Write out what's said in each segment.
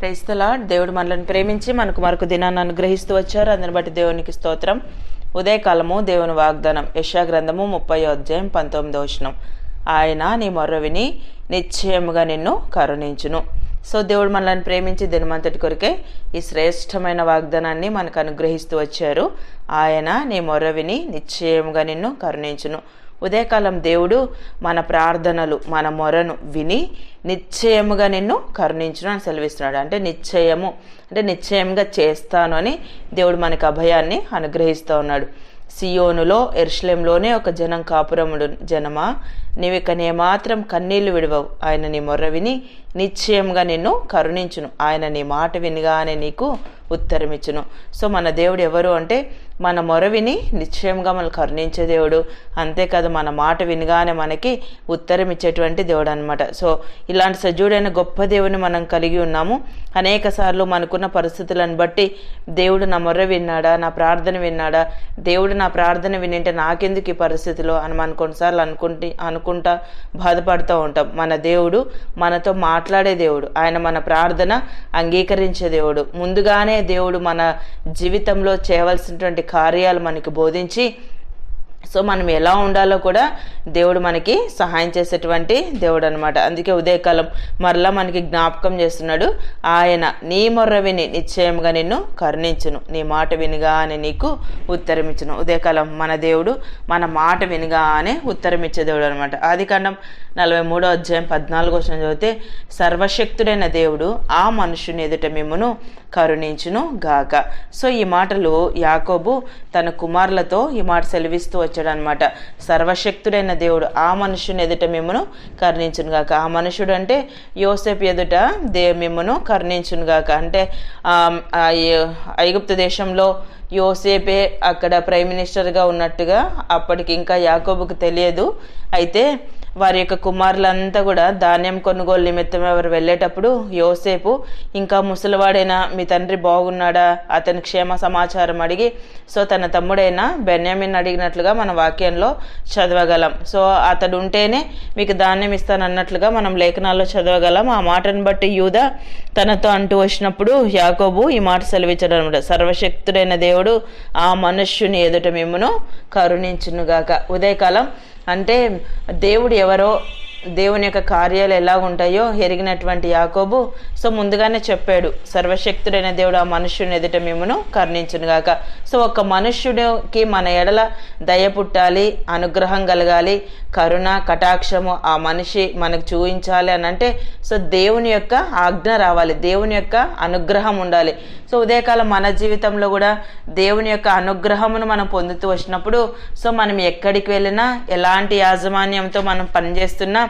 క్రైస్తలా దేవుడు మనల్ని ప్రేమించి మనకు మరొక దినాన్ని అనుగ్రహిస్తూ వచ్చారు. అందుని బట్టి దేవునికి స్తోత్రం. ఉదయకాలము దేవుని వాగ్దానం. యశా గ్రంథము ముప్పై అధ్యాయం పంతొమ్మిదో వచనం. ఆయన నీ మొర్ర విని నిశ్చయముగా నిన్ను కరుణించును. సో దేవుడు మనల్ని ప్రేమించి దినమంతటి కొరికే ఈ శ్రేష్టమైన వాగ్దానాన్ని మనకు అనుగ్రహిస్తూ వచ్చారు. ఆయన నీ మొర్ర విని నిశ్చయముగా నిన్ను కరుణించును. ఉదయకాలం దేవుడు మన ప్రార్థనలు మన మొరను విని నిశ్చయముగా నిన్ను కరుణించును అని సెలవిస్తున్నాడు. అంటే నిశ్చయము. అంటే నిశ్చయంగా చేస్తాను అని దేవుడు మనకు అభయాన్ని అనుగ్రహిస్తూ ఉన్నాడు. సియోనులో ఎర్షలేంలోనే ఒక జనం కాపురముడు జనమా? నీవు ఇక మాత్రం కన్నీళ్ళు విడవవు. ఆయన నీ మొర్ర విని నిశ్చయంగా నిన్ను కరుణించును. ఆయన నీ మాట వినిగానే నీకు ఉత్తరమిచ్చును. సో మన దేవుడు ఎవరు అంటే మన మొర విని నిశ్చయంగా మనల్ని కరుణించే దేవుడు. అంతేకాదు మన మాట వినగానే మనకి ఉత్తరం ఇచ్చేటువంటి దేవుడు అనమాట సో ఇలాంటి సజీవుడైన గొప్ప దేవుని మనం కలిగి ఉన్నాము. అనేక సార్లు నాకున్న పరిస్థితులను బట్టి దేవుడు నా మొర్ర విన్నాడా నా ప్రార్థన విన్నాడా? దేవుడు నా ప్రార్థన వినింటే నాకెందుకు ఈ పరిస్థితిలో అని మనం కొన్నిసార్లు అనుకుంటే అనుకుంటా బాధపడుతూ ఉంటాం. మన దేవుడు మనతో మాట్లాడే దేవుడు. ఆయన మన ప్రార్థన అంగీకరించే దేవుడు. ముందుగానే దేవుడు మన జీవితంలో చేయవలసినటువంటి కార్యాలు మనకి బోధించి సో మనం ఎలా ఉండాలో కూడా దేవుడు మనకి సహాయం చేసేటువంటి దేవుడు అనమాట అందుకే ఉదయకాలం మరలా మనకి జ్ఞాపకం చేస్తున్నాడు ఆయన నీ మొర్ర విని నిశ్చయంగా నిన్ను కరుణించును. నీ మాట వినిగానే నీకు ఉత్తరమిచ్చును. ఉదయకాలం మన దేవుడు మన మాట వినిగానే ఉత్తరం ఉత్తరమిచ్చే దేవుడు అనమాట ఆది కాండం నలభై మూడో అధ్యాయం పద్నాలుగో వచ్చిన చదివితే సర్వశక్తుడైన దేవుడు ఆ మనుషుని ఎదుట మిమ్మును కరుణించును గాక. సో ఈ మాటలు యాకోబు తన కుమారులతో ఈ మాట సెలవిస్తూ వచ్చాడనమాట సర్వశక్తుడైన దేవుడు ఆ మనుషుని ఎదుట మిమ్మను కరుణించును గాక. ఆ మనుషుడు అంటే యోసేపు ఎదుట దే మిమ్మను కరుణించును గాక. అంటే ఐగుప్తు దేశంలో యోసేపే అక్కడ ప్రైమ్ మినిస్టర్గా ఉన్నట్టుగా అప్పటికి ఇంకా యాకోబుకు తెలియదు. అయితే వారి యొక్క కుమారులంతా కూడా ధాన్యం కొనుగోలు నిమిత్తం ఎవరు వెళ్ళేటప్పుడు యోసేపు ఇంకా ముసలివాడైనా మీ తండ్రి బాగున్నాడా? అతని క్షేమ సమాచారం అడిగి సో తన తమ్ముడైన బెన్యామిన్ అడిగినట్లుగా మన వాక్యంలో చదవగలం. సో అతడు ఉంటేనే మీకు ధాన్యం ఇస్తానన్నట్లుగా మనం లేఖనాల్లో చదవగలం. ఆ మాటను బట్టి యూద తనతో అంటూ వచ్చినప్పుడు యాకోబు ఈ మాట సెలవించడం అనమాట సర్వశక్తుడైన దేవుడు ఆ మనుష్యుని ఎదుట మిమ్మును కరుణించునుగాక. ఉదయకాలం అంటే దేవుడు ఎవరో దేవుని యొక్క కార్యాలు ఎలా ఉంటాయో ఎరిగినటువంటి యాకోబు. సో ముందుగానే చెప్పాడు సర్వశక్తుడైన దేవుడు ఆ మనుష్యుని ఎదుట మిమ్మను కర్ణించునుగాక. సో ఒక మనుష్యుడికి మన ఎడల దయ పుట్టాలి అనుగ్రహం కలగాలి కరుణ కటాక్షము ఆ మనిషి మనకు చూపించాలి అని అంటే సో దేవుని యొక్క ఆజ్ఞ రావాలి దేవుని యొక్క అనుగ్రహం ఉండాలి. సో ఉదయకాలం మన జీవితంలో కూడా దేవుని యొక్క అనుగ్రహమును మనం పొందుతూ వచ్చినప్పుడు సో మనం ఎక్కడికి వెళ్ళినా ఎలాంటి యాజమాన్యంతో మనం పనిచేస్తున్నా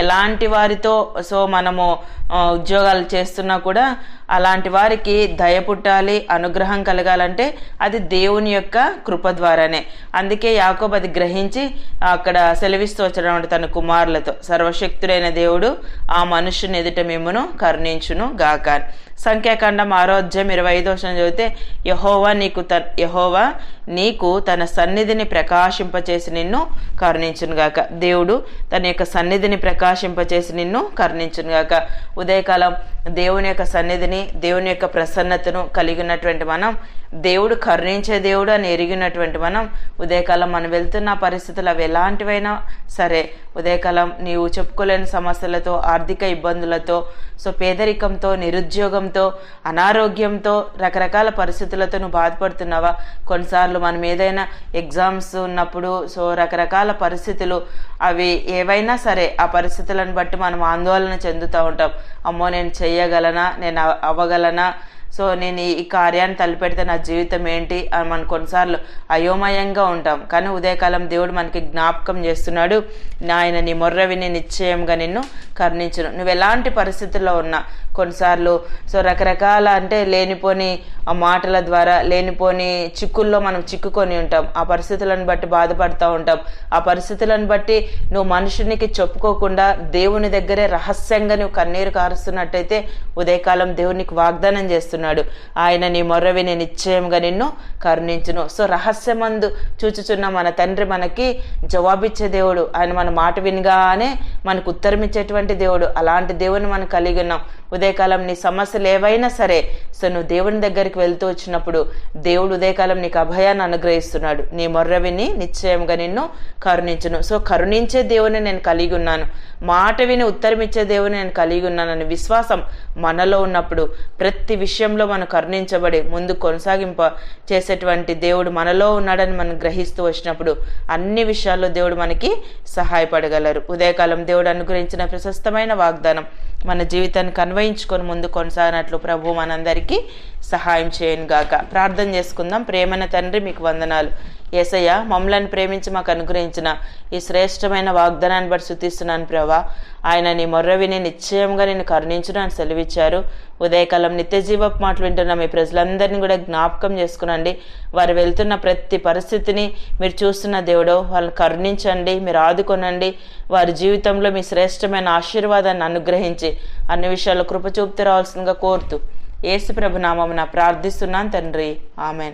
ఎలాంటి వారితో సో మనము ఉద్యోగాలు చేస్తున్నా కూడా అలాంటి వారికి దయ పుట్టాలి అనుగ్రహం కలగాలంటే అది దేవుని యొక్క కృప ద్వారానే. అందుకే యాకోబ్ అది గ్రహించి అక్కడ సెలవిస్తూ వచ్చడం తన కుమారులతో. సర్వశక్తుడైన దేవుడు ఆ మనుషుని ఎదుట మిమ్మును కరుణించును గాక. సంఖ్యాకాండం ఆరోధ్యం ఇరవై ఐదో చదివితే యహోవా నీకు త యహోవా నీకు తన సన్నిధిని ప్రకాశింపచేసి నిన్ను కరుణించునుగాక దేవుడు తన యొక్క సన్నిధిని ప్రకా ప్రకాశింపచేసి నిన్ను కరుణించునుగాక. ఉదయకాలం దేవుని యొక్క సన్నిధిని దేవుని యొక్క ప్రసన్నతను కలిగినటువంటి మనం దేవుడు కరుణించే దేవుడు అని ఎరిగినటువంటి మనం ఉదయకాలం మనం వెళ్తున్న పరిస్థితులు అవి ఎలాంటివైనా సరే ఉదయకాలం నీవు చెప్పుకోలేని సమస్యలతో ఆర్థిక ఇబ్బందులతో సో పేదరికంతో నిరుద్యోగంతో అనారోగ్యంతో రకరకాల పరిస్థితులతో నువ్వు బాధపడుతున్నావా? కొన్నిసార్లు మనం ఏదైనా ఎగ్జామ్స్ ఉన్నప్పుడు సో రకరకాల పరిస్థితులు అవి ఏవైనా సరే ఆ పరిస్థితులను బట్టి మనం ఆందోళన చెందుతూ ఉంటాం. అమ్మో నేను చేయగలనా నేను అవ్వగలనా? సో నేను ఈ కార్యాన్ని తలపెడితే నా జీవితం ఏంటి? అని మనం కొన్నిసార్లు అయోమయంగా ఉంటాం. కానీ ఉదయకాలం దేవుడు మనకి జ్ఞాపకం చేస్తున్నాడు నాయన నీ మొర్ర విని నిశ్చయంగా నిన్ను కరుణించును. నువ్వు ఎలాంటి పరిస్థితుల్లో ఉన్నా కొన్నిసార్లు సో రకరకాల అంటే లేనిపోని ఆ మాటల ద్వారా లేనిపోని చిక్కుల్లో మనం చిక్కుకొని ఉంటాం. ఆ పరిస్థితులను బట్టి బాధపడుతూ ఉంటాం. ఆ పరిస్థితులను బట్టి నువ్వు మనుషునికి చెప్పుకోకుండా దేవుని దగ్గరే రహస్యంగా నువ్వు కన్నీరు కారుస్తున్నట్టయితే ఉదయకాలం దేవునికి వాగ్దానం చేస్తున్నాడు. ఆయన నీ మొర్ర విని నిశ్చయంగా నిన్ను కరుణించును. సో రహస్యమందు చూచుచున్న మన తండ్రి మనకి జవాబిచ్చే దేవుడు. ఆయన మన మాట వినగానే మనకు ఉత్తరం ఇచ్చేటువంటి దేవుడు. అలాంటి దేవుని మనం కలిగి ఉన్నాం. ఉదయకాలం నీ సమస్యలు ఏవైనా సరే సో నువ్వు దేవుని దగ్గరికి వెళ్తూ వచ్చినప్పుడు దేవుడు ఉదయకాలం నీకు అభయాన్ని అనుగ్రహిస్తున్నాడు. నీ మొర్ర విని నిశ్చయంగా నిన్ను కరుణించును. సో కరుణించే దేవుని నేను కలిగి ఉన్నాను. మాట విని ఉత్తరమిచ్చే దేవుని నేను కలిగి ఉన్నానని విశ్వాసం మనలో ఉన్నప్పుడు ప్రతి విషయం విషయంలో మనం కరుణించబడి ముందు కొనసాగింప చేసేటువంటి దేవుడు మనలో ఉన్నాడని మనం గ్రహిస్తూ వచ్చినప్పుడు అన్ని విషయాల్లో దేవుడు మనకి సహాయపడగలరు. ఉదయకాలం దేవుడు అనుగ్రహించిన ప్రశస్తమైన వాగ్దానం మన జీవితాన్ని కన్వయించుకొని ముందు కొనసాగినట్లు ప్రభు మనందరికీ సహాయం చేయను గాక ప్రార్థన చేసుకుందాం. ప్రేమన తండ్రి మీకు వందనాలు. ఏసయ్య మమ్మలను ప్రేమించి మాకు అనుగ్రహించిన ఈ శ్రేష్టమైన వాగ్దానాన్ని బట్టి శుతిస్తున్నాను ప్రభా. ఆయన నీ మొర్ర విని నిశ్చయంగా నేను కరుణించును అని సెలవిచ్చారు. ఉదయకాలం నిత్యజీవపు మాటలు వింటున్న మీ ప్రజలందరినీ కూడా జ్ఞాపకం చేసుకునండి. వారు వెళ్తున్న ప్రతి పరిస్థితిని మీరు చూస్తున్న దేవుడో వాళ్ళని కరుణించండి మీరు ఆదుకొనండి. వారి జీవితంలో మీ శ్రేష్టమైన ఆశీర్వాదాన్ని అనుగ్రహించి అన్ని విషయాల్లో కృప చూపుతూ రావాల్సిందిగా కోరుతూ యేసు నామమున ప్రార్థిస్తున్నాను తండ్రి. ఆమెన్.